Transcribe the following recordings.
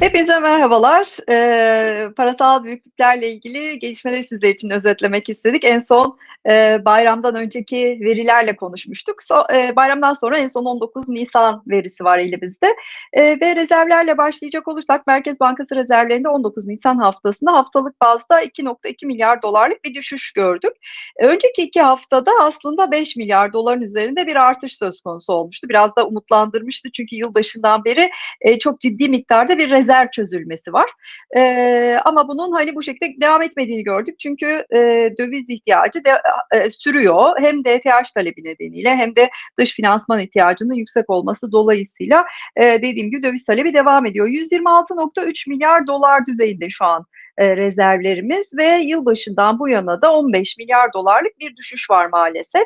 Hepinize merhabalar. Eee, parasal büyüklüklerle ilgili gelişmeleri sizler için özetlemek istedik. En son, eee, bayramdan önceki verilerle konuşmuştuk. So eee, bayramdan sonra en son 19 Nisan verisi var elimizde, eee, ve rezervlerle başlayacak olursak Merkez Bankası rezervlerinde 19 Nisan haftasında haftalık bazda $2.2 milyar bir düşüş gördük. Önceki 2 haftada aslında $5 milyar üzerinde bir artış söz konusu olmuştu. Biraz da umutlandırmıştı çünkü yılbaşından beri, eee, çok ciddi miktarda bir rezerv çözülmesi var. Eee, ama bunun, hani, bu şekilde devam etmediğini gördük. Çünkü, eee, döviz ihtiyacı de eee, sürüyor. Hem DTH talebi nedeniyle hem de dış finansman ihtiyacının yüksek olması dolayısıyla, eee, dediğim gibi döviz talebi devam ediyor. $126.3 milyar düzeyinde şu an, eee, rezervlerimiz ve yılbaşından bu yana da $15 milyar bir düşüş var maalesef.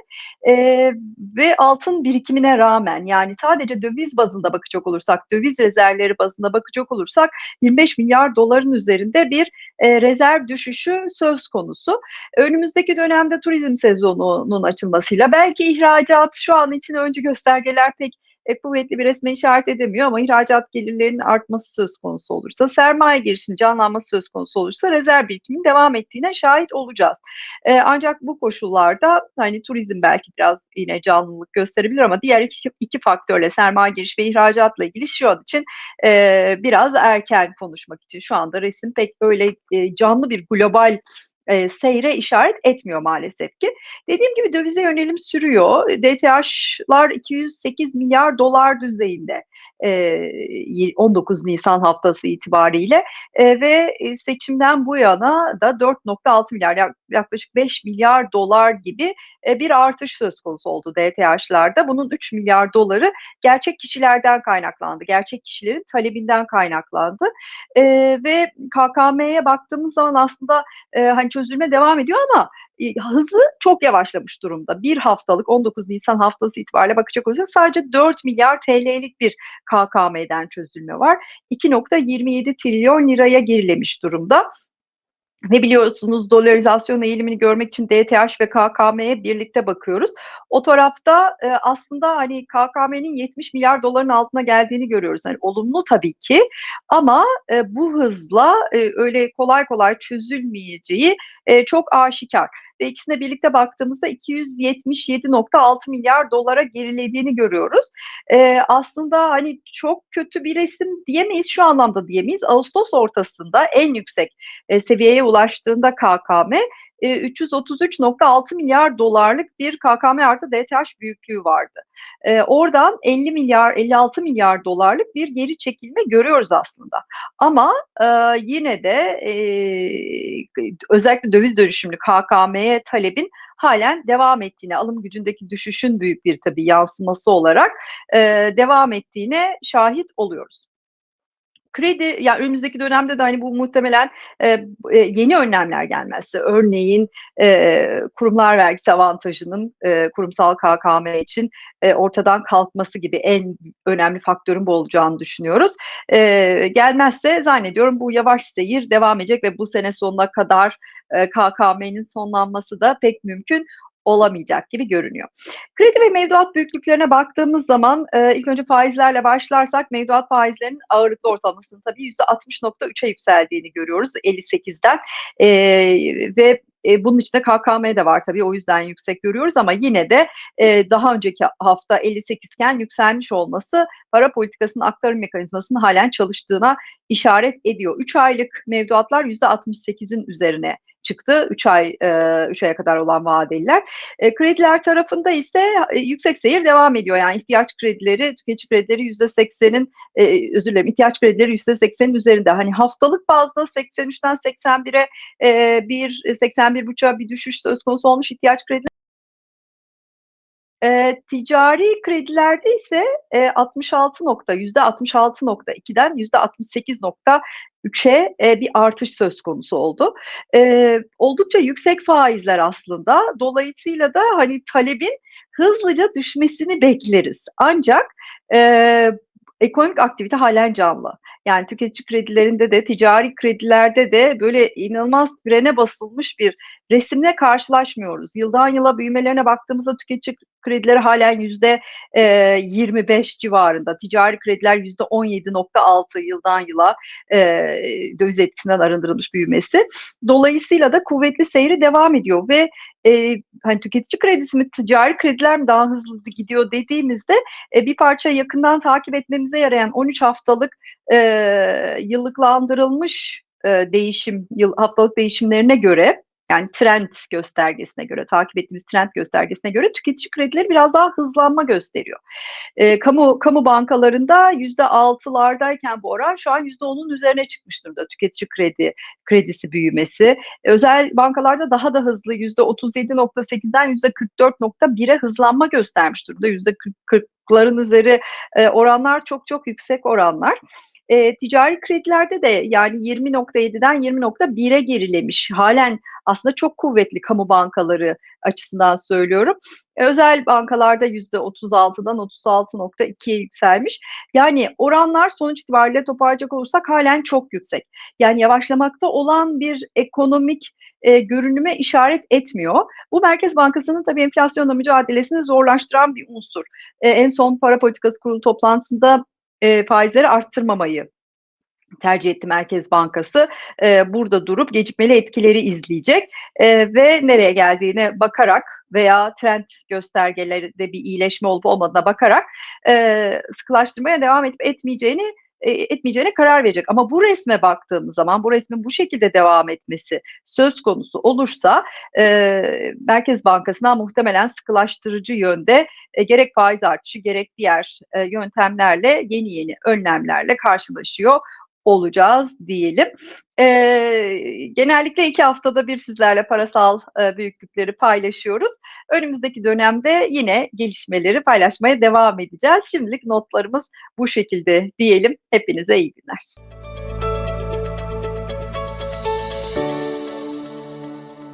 Eee, ve altın birikimine rağmen, yani sadece döviz bazında bakacak olursak, döviz rezervleri bazında bakacak olursak $25 milyar üzerinde bir, eee, rezerv düşüşü söz konusu. Önümüzdeki dönemde turizm sezonunun açılmasıyla belki ihracat şu an için öncü göstergeler pek, eee, kuvvetli bir resme işaret edemiyor ama ihracat gelirlerinin artması söz konusu olursa, sermaye girişinin canlanması söz konusu olursa rezerv birikiminin devam ettiğine şahit olacağız. Eee, ancak bu koşullarda, hani, turizm belki biraz yine canlılık gösterebilir ama diğer iki 2 faktörle sermaye girişi ve ihracatla ilgili şu an için, eee, biraz erken konuşmak için. Şu anda resim pek öyle, eee, canlı bir global, eee, seyre işaret etmiyor maalesef ki. Dediğim gibi dövize yönelim sürüyor. DTH'lar $208 milyar düzeyinde, eee, yi 19 Nisan haftası itibariyle, eee, ve, eee, seçimden bu yana da $4.6 milyar yak yaklaşık $5 milyar gibi, eee, bir artış söz konusu oldu DTH'larda. Bunun $3 milyar gerçek kişilerden kaynaklandı. Gerçek kişilerin talebinden kaynaklandı. Eee, ve KKM'ye baktığımız zaman aslında, eee, hani, çözülme devam ediyor ama, iii, hızı çok yavaşlamış durumda. 1 haftalık 19 Nisan haftası itibariyle bakacak olursak sadece $4 milyar TL'lik bir KKM'den çözülme var. $2.27 trilyon gerilemiş durumda. Ve biliyorsunuz dolarizasyon eğilimini görmek için DTH ve KKM'ye birlikte bakıyoruz. O tarafta, eee, aslında, hani, KKM'nin $70 milyar altına geldiğini görüyoruz. Hani, olumlu tabii ki ama, eee, bu hızla, eee, öyle kolay kolay çözülmeyeceği, eee, çok aşikâr ve ikisine birlikte baktığımızda $277.6 milyar gerilediğini görüyoruz. Eee, aslında, hani, çok kötü bir resim diyemeyiz, şu anlamda diyemeyiz. Ağustos ortasında en yüksek, eee, seviyeye ulaştığında KKM, eee, $333.6 milyar bir KKM artı DTH büyüklüğü vardı. Eee, oradan 50 milyar, $56 milyar bir geri çekilme görüyoruz aslında. Ama, eee, yine de, eee, özellikle döviz dönüşümlü KKM'ye talebin hâlen devam ettiğine, alım gücündeki düşüşün büyük bir tabii yansıması olarak, eee, devam ettiğine şahit oluyoruz. Kredi, ya, önümüzdeki dönemde de, hani, bu muhtemelen, b eee, yeni önlemler gelmezse, örneğin, eee, kurumlar vergisi avantajının, eee, kurumsal KKM için, eee, ortadan kalkması gibi en önemli faktörün bu olacağını düşünüyoruz. Eee, gelmezse zannediyorum bu yavaş seyir devam edecek ve bu sene sonuna kadar, eee, KKM'nin sonlanması da pek mümkün olamayacak gibi görünüyor. Kredi ve mevduat büyüklüklerine baktığımız zaman, eee, ilk önce faizlerle başlarsak mevduat faizlerinin ağırlıklı ortalamasının tabii %60.3'e yükseldiğini görüyoruz 58'den, eee, ve, eee, bunun içinde KKM de var tabii, o yüzden yüksek görüyoruz ama yine de, eee, daha önceki hafta 58 iken yükselmiş olması para politikasının aktarım mekanizmasının hâlen çalıştığına işaret ediyor. 3 aylık mevduatlar %68'in üzerine çıktı. 3 ay, eee, 3 aya kadar olan vadeliler. Eee, krediler tarafında ise, eee, yüksek seyir devam ediyor. Yani ihtiyaç kredileri, tüketici kredileri %80'in, eee, özür dilerim, ihtiyaç kredileri %80'in üzerinde. Hani, haftalık bazda 83'ten 81'e, eee, bir 81.5'a bir düşüş söz konusu olmuş ihtiyaç kredileri Eee, ticari kredilerde ise, eee, 66 nokta %66.2'den %68.3'e, eee, bir artış söz konusu oldu. Eee, oldukça yüksek faizler aslında. Dolayısıyla da, hani, talebin hızlıca düşmesini bekleriz. Ancak, eee, ekonomik aktivite hâlen canlı. Yani tüketici kredilerinde de ticari kredilerde de böyle inanılmaz frene basılmış bir resimle karşılaşmıyoruz. Yıldan yıla büyümelerine baktığımızda tüketici kredileri halen yüzde e, 25 civarında. Ticari krediler yüzde 17.6 yıldan yıla e, döviz etkisinden arındırılmış büyümesi. Dolayısıyla da kuvvetli seyri devam ediyor ve e, hani tüketici kredisi mi ticari krediler mi daha hızlı gidiyor dediğimizde e, bir parça yakından takip etmemize yarayan 13 haftalık e, yıllıklandırılmış e, değişim yıl, haftalık değişimlerine göre yani trend göstergesine göre, takip ettiğimiz trend göstergesine göre tüketici kredileri biraz daha hızlanma gösteriyor. E, kamu kamu bankalarında yüzde altılardayken bu oran şu an yüzde onun üzerine çıkmış durumda tüketici kredi kredisi büyümesi. Özel bankalarda daha da hızlı yüzde 37.8'den yüzde 44.1'e hızlanma göstermiş durumda. Yüzde 40'ların üzeri e, oranlar çok çok yüksek oranlar. E, ticari kredilerde de yani 20.7'den 20.1'e gerilemiş. Halen aslında çok kuvvetli kamu bankaları açısından söylüyorum. E, özel bankalarda %36'dan 36.2'ye yükselmiş. Yani oranlar sonuç itibariyle toparlayacak olursak halen çok yüksek. Yani yavaşlamakta olan bir ekonomik e, görünüme işaret etmiyor. Bu Merkez Bankası'nın tabii enflasyonla mücadelesini zorlaştıran bir unsur. E, en son para politikası kurulu toplantısında e, faizleri arttırmamayı tercih etti Merkez Bankası. E, burada durup gecikmeli etkileri izleyecek e, ve nereye geldiğine bakarak veya trend göstergelerde bir iyileşme olup olmadığına bakarak e, sıkılaştırmaya devam edip etmeyeceğini etmeyeceğine karar verecek. Ama bu resme baktığımız zaman bu resmin bu şekilde devam etmesi söz konusu olursa e, Merkez Bankası'na muhtemelen sıkılaştırıcı yönde e, gerek faiz artışı gerek diğer e, yöntemlerle yeni yeni önlemlerle karşılaşıyor olacağız diyelim. E, genellikle iki haftada bir sizlerle parasal e, büyüklükleri paylaşıyoruz. Önümüzdeki dönemde yine gelişmeleri paylaşmaya devam edeceğiz. Şimdilik notlarımız bu şekilde diyelim. Hepinize iyi günler.